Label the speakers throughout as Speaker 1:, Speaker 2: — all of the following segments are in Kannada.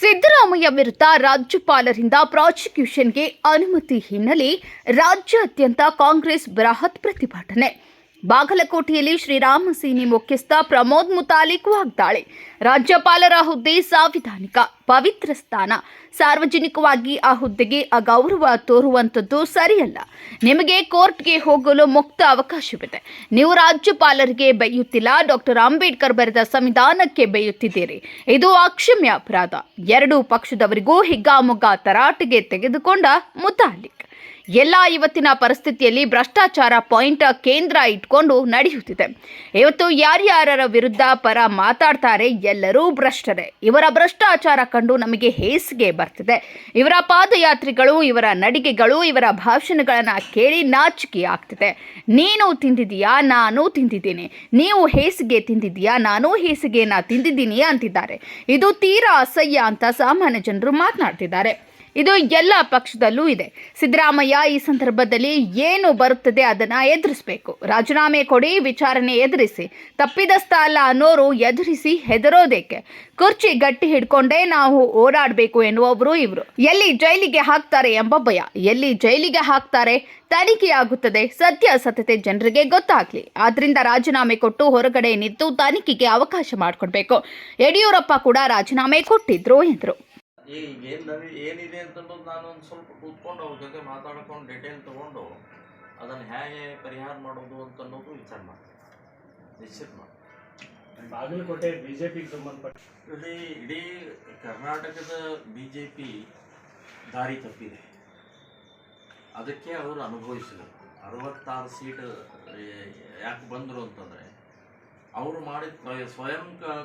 Speaker 1: ಸಿದ್ದರಾಮಯ್ಯ ವಿರುದ್ಧ ರಾಜ್ಯಪಾಲರಿಂದ ಪ್ರಾಸಿಕ್ಯೂಷನ್ಗೆ ಅನುಮತಿ ಹಿನ್ನೆಲೆ ರಾಜ್ಯಾದ್ಯಂತ ಕಾಂಗ್ರೆಸ್ ಬೃಹತ್ ಪ್ರತಿಭಟನೆ. ಬಾಗಲಕೋಟೆಯಲ್ಲಿ ಶ್ರೀರಾಮ ಸೇನೆ ಮುಖ್ಯಸ್ಥ ಪ್ರಮೋದ್ ಮುತಾಲಿಕ್ ವಾಗ್ದಾಳಿ ರಾಜ್ಯಪಾಲರ ಹುದ್ದೆ ಸಾಂವಿಧಾನಿಕ, ಪವಿತ್ರ ಸ್ಥಾನ. ಸಾರ್ವಜನಿಕವಾಗಿ ಆ ಹುದ್ದೆಗೆ ಅಗೌರವ ತೋರುವಂಥದ್ದು ಸರಿಯಲ್ಲ. ನಿಮಗೆ ಕೋರ್ಟ್ಗೆ ಹೋಗಲು ಮುಕ್ತ ಅವಕಾಶವಿದೆ. ನೀವು ರಾಜ್ಯಪಾಲರಿಗೆ ಬೈಯುತ್ತಿಲ್ಲ, ಡಾಕ್ಟರ್ ಅಂಬೇಡ್ಕರ್ ಬರೆದ ಸಂವಿಧಾನಕ್ಕೆ ಬೈಯುತ್ತಿದ್ದೀರಿ. ಇದು ಅಕ್ಷಮ್ಯ ಅಪರಾಧ. ಎರಡೂ ಪಕ್ಷದವರಿಗೂ ಹಿಗ್ಗಾಮುಗ್ಗಾ ತರಾಟೆಗೆ ತೆಗೆದುಕೊಂಡ ಮುತಾಲಿಕ್ ಎಲ್ಲ ಇವತ್ತಿನ ಪರಿಸ್ಥಿತಿಯಲ್ಲಿ ಭ್ರಷ್ಟಾಚಾರ ಪಾಯಿಂಟ್ ಕೇಂದ್ರ ಇಟ್ಕೊಂಡು ನಡೆಯುತ್ತಿದೆ. ಇವತ್ತು ಯಾರ್ಯಾರರ ವಿರುದ್ಧ ಪರ ಮಾತಾಡ್ತಾರೆ ಎಲ್ಲರೂ ಭ್ರಷ್ಟರೇ. ಇವರ ಭ್ರಷ್ಟಾಚಾರ ಕಂಡು ನಮಗೆ ಹೇಸಿಗೆ ಬರ್ತಿದೆ. ಇವರ ಪಾದಯಾತ್ರಿಗಳು, ಇವರ ನಡಿಗೆಗಳು, ಇವರ ಭಾಷಣಗಳನ್ನು ಕೇಳಿ ನಾಚಿಕೆ ಆಗ್ತಿದೆ. ನೀನು ತಿಂದಿದೀಯಾ ನಾನು ತಿಂದಿದ್ದೀನಿ. ನೀವು ಹೇಸಿಗೆ ತಿಂದಿದೀಯಾ ನಾನು ಹೇಸಿಗೆನ ತಿಂದಿದ್ದೀನಿ ಅಂತಿದ್ದಾರೆ. ಇದು ತೀರಾ ಅಸಹ್ಯ ಅಂತ ಸಾಮಾನ್ಯ ಜನರು ಮಾತನಾಡ್ತಿದ್ದಾರೆ. ಇದು ಎಲ್ಲ ಪಕ್ಷದಲ್ಲೂ ಇದೆ. ಸಿದ್ದರಾಮಯ್ಯ ಈ ಸಂದರ್ಭದಲ್ಲಿ ಏನು ಬರುತ್ತದೆ ಅದನ್ನ ಎದುರಿಸಬೇಕು. ರಾಜೀನಾಮೆ ಕೊಡಿ, ವಿಚಾರಣೆ ಎದುರಿಸಿ. ತಪ್ಪಿದಸ್ಥ ಅಲ್ಲ ಅನ್ನೋರು ಎದುರಿಸಿ ಹೆದರೋದೇಕೆ? ಕುರ್ಚಿ ಗಟ್ಟಿ ಹಿಡ್ಕೊಂಡೇ ನಾವು ಓಡಾಡಬೇಕು ಎನ್ನುವವರು ಇವರು. ಎಲ್ಲಿ ಜೈಲಿಗೆ ಹಾಕ್ತಾರೆ ಎಂಬ ಭಯ. ಎಲ್ಲಿ ಜೈಲಿಗೆ ಹಾಕ್ತಾರೆ ತನಿಖೆಯಾಗುತ್ತದೆ. ಸತ್ಯಾಸತ್ಯತೆ ಜನರಿಗೆ ಗೊತ್ತಾಗ್ಲಿ. ಆದ್ರಿಂದ ರಾಜೀನಾಮೆ ಕೊಟ್ಟು ಹೊರಗಡೆ ನಿಂತು ತನಿಖೆಗೆ ಅವಕಾಶ ಮಾಡಿಕೊಡ್ಬೇಕು. ಯಡಿಯೂರಪ್ಪ ಕೂಡ ರಾಜೀನಾಮೆ ಕೊಟ್ಟಿದ್ರು ಎಂದರು.
Speaker 2: ಈಗ ಏನು ನವಿ ಏನಿದೆ ಅಂತಂಬುದು ನಾನು ಒಂದು ಸ್ವಲ್ಪ ಕೂತ್ಕೊಂಡು ಅವ್ರ ಜೊತೆ ಮಾತಾಡ್ಕೊಂಡು ಡಿಟೇಲ್ ತೊಗೊಂಡು ಅದನ್ನು ಹೇಗೆ ಪರಿಹಾರ ಮಾಡೋದು ಅಂತ ಅನ್ನೋದು ವಿಚಾರ ಮಾಡ್ತೀನಿ. ನಿಶ್ಚಿತ ಬಿ
Speaker 3: ಜೆ ಪಿಗೆ ಸಂಬಂಧಪಟ್ಟ
Speaker 2: ಇಡೀ ಇಡೀ ಕರ್ನಾಟಕದ ಬಿ ಜೆ ಪಿ ದಾರಿ ತಪ್ಪಿದೆ. ಅದಕ್ಕೆ ಅವರು ಅನುಭವಿಸಿದರು. ಅರವತ್ತಾರು ಸೀಟ್ ಯಾಕೆ ಬಂದರು ಅಂತಂದರೆ ಅವರು ಮಾಡಿದ ಸ್ವಯ-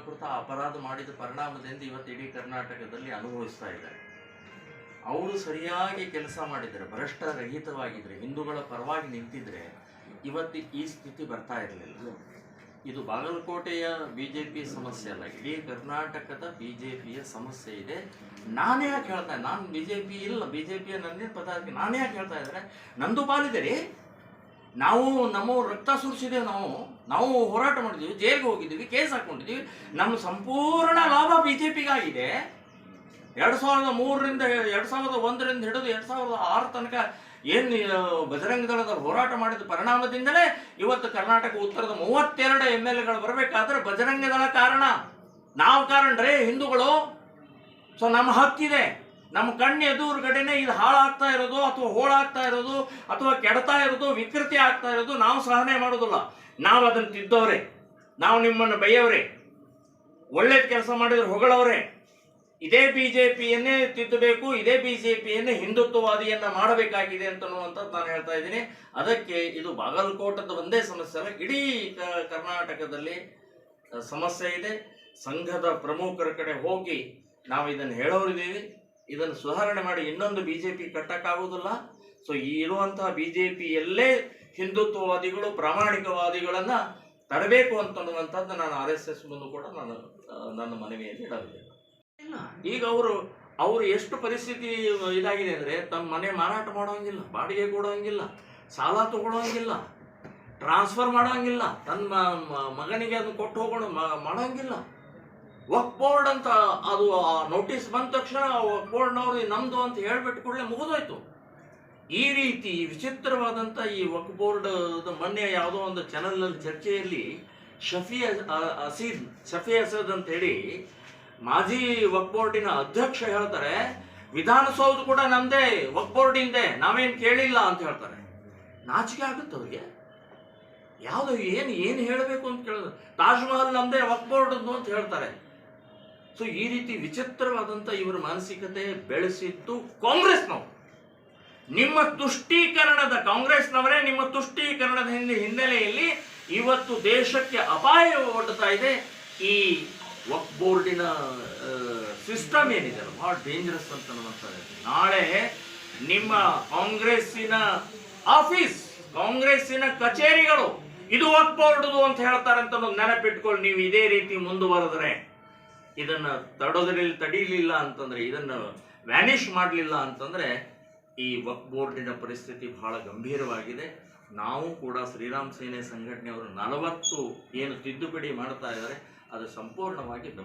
Speaker 2: ಕೃತ ಅಪರಾಧ ಮಾಡಿದ ಪರಿಣಾಮದಿಂದ ಇವತ್ತು ಇಡೀ ಕರ್ನಾಟಕದಲ್ಲಿ ಅನುಭವಿಸ್ತಾ ಇದ್ದಾರೆ. ಅವರು ಸರಿಯಾಗಿ ಕೆಲಸ ಮಾಡಿದರೆ ಭ್ರಷ್ಟರಹಿತವಾಗಿದ್ದರೆ, ಹಿಂದೂಗಳ ಪರವಾಗಿ ನಿಂತಿದ್ರೆ ಇವತ್ತು ಈ ಸ್ಥಿತಿ ಬರ್ತಾ ಇರಲಿಲ್ಲ. ಇದು ಬಾಗಲಕೋಟೆಯ ಬಿ ಜೆ ಪಿ ಸಮಸ್ಯೆ ಅಲ್ಲ, ಇಡೀ ಕರ್ನಾಟಕದ ಬಿ ಜೆ ಪಿಯ ಸಮಸ್ಯೆ ಇದೆ. ನಾನೇ ಯಾಕೆ ಹೇಳ್ತಾ ನಾನು ಬಿ ಜೆ ಪಿ ಇಲ್ಲ ಬಿ ಜೆ ಪಿಯ ನನ್ನ ಪದಾರ್ಥ ನಾನೇ ಯಾಕೆ ಹೇಳ್ತಾ ಇದ್ದಾರೆ ನಂದು ಪಾಲಿದೆ ನಾವು ನಮ್ಮ ರಕ್ತ ಸುರಿಸಿದ್ದೇವೆ ನಾವು ನಾವು ಹೋರಾಟ ಮಾಡಿದ್ದೀವಿ ಜೈಲಿಗೆ ಹೋಗಿದ್ದೀವಿ, ಕೇಸ್ ಹಾಕೊಂಡಿದ್ದೀವಿ. ನಮ್ಮ ಸಂಪೂರ್ಣ ಲಾಭ ಬಿ ಜೆ ಪಿಗಾಗಿದೆ ಎರಡು ಸಾವಿರದ ಮೂರರಿಂದ, ಎರಡು ಸಾವಿರದ ಒಂದರಿಂದ ಹಿಡಿದು ಎರಡು ಸಾವಿರದ ಆರು ತನಕ ಏನು ಬಜರಂಗ ದಳದ ಹೋರಾಟ ಮಾಡಿದ ಪರಿಣಾಮದಿಂದಲೇ ಇವತ್ತು ಕರ್ನಾಟಕ ಉತ್ತರದ ಮೂವತ್ತೆರಡು ಎಂ ಎಲ್ ಎಗಳು ಬರಬೇಕಾದ್ರೆ ಬಜರಂಗ ಕಾರಣ. ನಾವು ಕಾರಣರೇ ಹಿಂದೂಗಳು. ಸೊ ನಮ್ಮ ಹಕ್ಕಿದೆ. ನಮ್ಮ ಕಣ್ಣು ಎದುರುಗಡೆನೆ ಇದು ಹಾಳಾಗ್ತಾ ಇರೋದು ಅಥವಾ ಹೋಳಾಗ್ತಾ ಇರೋದು ಅಥವಾ ಕೆಡ್ತಾ ಇರೋದು, ವಿಕೃತಿ ಆಗ್ತಾ ಇರೋದು ನಾವು ಸಹನೆ ಮಾಡೋದಿಲ್ಲ. ನಾವು ಅದನ್ನು ತಿದ್ದವ್ರೆ. ನಾವು ನಿಮ್ಮನ್ನು ಬೈಯವ್ರೆ. ಒಳ್ಳೇದು ಕೆಲಸ ಮಾಡಿದ್ರೆ ಹೊಗಳವ್ರೆ. ಇದೇ ಬಿ ಜೆ ಪಿಯನ್ನೇ ತಿದ್ದಬೇಕು, ಇದೇ ಬಿ ಜೆ ಪಿಯನ್ನೇ ಹಿಂದುತ್ವವಾದಿಯನ್ನ ಮಾಡಬೇಕಾಗಿದೆ ಅಂತನ್ನುವಂಥದ್ದು ನಾನು ಹೇಳ್ತಾ ಇದ್ದೀನಿ. ಅದಕ್ಕೆ ಇದು ಬಾಗಲಕೋಟದ ಒಂದೇ ಸಮಸ್ಯೆ ಅಲ್ಲ, ಇಡೀ ಕರ್ನಾಟಕದಲ್ಲಿ ಸಮಸ್ಯೆ ಇದೆ. ಸಂಘದ ಪ್ರಮುಖರ ಕಡೆ ಹೋಗಿ ನಾವು ಇದನ್ನು ಹೇಳೋರಿದ್ದೀವಿ. ಇದನ್ನು ಸುಧಾರಣೆ ಮಾಡಿ ಇನ್ನೊಂದು ಬಿ ಜೆ ಪಿ ಕಟ್ಟಕ್ಕಾಗೋದಿಲ್ಲ ಸೊ ಈ ಇರುವಂತಹ ಬಿ ಜೆ ಪಿಯಲ್ಲೇ ಹಿಂದುತ್ವವಾದಿಗಳು ಪ್ರಾಮಾಣಿಕವಾದಿಗಳನ್ನ ತರಬೇಕು ಅಂತನ್ನುವಂಥದ್ದು ನಾನು ಆರ್ ಎಸ್ ಎಸ್ ಮುಂದೆ ಕೂಡ ನಾನು ನನ್ನ ಮನವಿಯಲ್ಲಿ ಇಲ್ಲ. ಈಗ ಅವರು ಅವರು ಎಷ್ಟು ಪರಿಸ್ಥಿತಿ ಇದಾಗಿದೆ ಅಂದರೆ ತಮ್ಮ ಮನೆ ಮಾರಾಟ ಮಾಡೋಂಗಿಲ್ಲ ಬಾಡಿಗೆ ಕೊಡೋಂಗಿಲ್ಲ ಸಾಲ ತಗೊಳ್ಳೋಂಗಿಲ್ಲ ಟ್ರಾನ್ಸ್ಫರ್ ಮಾಡೋಂಗಿಲ್ಲ ತನ್ನ ಮಗನಿಗೆ ಅದನ್ನು ಕೊಟ್ಟು ಹೋಗೋಣ ಮಾಡೋಂಗಿಲ್ಲ. ವಕ್ ಬೋರ್ಡ್ ಅಂತ ಅದು ಆ ನೋಟಿಸ್ ಬಂದ ತಕ್ಷಣ ವಕ್ ಬೋರ್ಡ್ನವ್ರು ನಮ್ದು ಅಂತ ಹೇಳ್ಬಿಟ್ಟು ಕೂಡಲೇ ಮುಗಿದೋಯ್ತು. ಈ ರೀತಿ ವಿಚಿತ್ರವಾದಂಥ ಈ ವಕ್ ಬೋರ್ಡ್ ಮೊನ್ನೆ ಯಾವುದೋ ಒಂದು ಚಾನಲ್ನಲ್ಲಿ ಚರ್ಚೆಯಲ್ಲಿ ಶಫಿ ಅಸೀದ್ ಶಫಿ ಅಸದ್ ಅಂತ ಹೇಳಿ ಮಾಜಿ ವಕ್ ಬೋರ್ಡಿನ ಅಧ್ಯಕ್ಷ ಹೇಳ್ತಾರೆ, ವಿಧಾನಸೌಧ ಕೂಡ ನಮ್ದೇ ವಕ್ ಬೋರ್ಡಿಂದೆ ನಾವೇನ್ ಕೇಳಿಲ್ಲ ಅಂತ ಹೇಳ್ತಾರೆ. ನಾಚಿಕೆ ಆಗುತ್ತೆ ಅವ್ರಿಗೆ? ಯಾವುದು ಏನು ಏನು ಹೇಳಬೇಕು ಅಂತ ಕೇಳಿದ್ರೆ ತಾಜ್ ಮಹಲ್ ನಮ್ದೇ ವಕ್ ಬೋರ್ಡ್ ಅಂತ ಹೇಳ್ತಾರೆ. ಸೊ ಈ ರೀತಿ ವಿಚಿತ್ರವಾದಂಥ ಇವರ ಮಾನಸಿಕತೆ ಬೆಳೆಸಿದ್ದು ಕಾಂಗ್ರೆಸ್ನವರು. ನಿಮ್ಮ ತುಷ್ಟೀಕರಣದ ಕಾಂಗ್ರೆಸ್ನವರೇ ನಿಮ್ಮ ತುಷ್ಟೀಕರಣದ ಹಿಂದೆ ಹಿನ್ನೆಲೆಯಲ್ಲಿ ಇವತ್ತು ದೇಶಕ್ಕೆ ಅಪಾಯ ಒಡ್ಡುತ್ತಾ ಇದೆ. ಈ ವಕ್ ಬೋರ್ಡಿನ ಸಿಸ್ಟಮ್ ಏನಿದೆ ಅಲ್ಲ, ಬಹಳ ಡೇಂಜರಸ್ ಅಂತ ಅನ್ನುವಂಥದ್ದು ನಾಳೆ ನಿಮ್ಮ ಕಾಂಗ್ರೆಸ್ಸಿನ ಆಫೀಸ್ ಕಾಂಗ್ರೆಸ್ಸಿನ ಕಚೇರಿಗಳು ಇದು ವಕ್ ಬೋರ್ಡ್ದು ಅಂತ ಹೇಳ್ತಾರೆ ಅಂತ ನೆನಪಿಟ್ಕೊಳ್ಳಿ. ನೀವು ಇದೇ ರೀತಿ ಮುಂದುವರೆದ್ರೆ ಇದನ್ನ ತಡೋದ್ರಲ್ಲಿ ತಡೀಲಿಲ್ಲ ಅಂತಂದರೆ, ಇದನ್ನು ವ್ಯಾನಿಷ್ ಮಾಡಲಿಲ್ಲ ಅಂತಂದರೆ, ಈ ವಕ್ ಬೋರ್ಡಿನ ಪರಿಸ್ಥಿತಿ ಬಹಳ ಗಂಭೀರವಾಗಿದೆ. ನಾವು ಕೂಡ ಶ್ರೀರಾಮ್ ಸೇನೆ ಸಂಘಟನೆಯವರು ನಲವತ್ತು ಏನು ತಿದ್ದುಪಡಿ ಮಾಡ್ತಾ ಇದ್ದಾರೆ, ಅದು ಸಂಪೂರ್ಣವಾಗಿ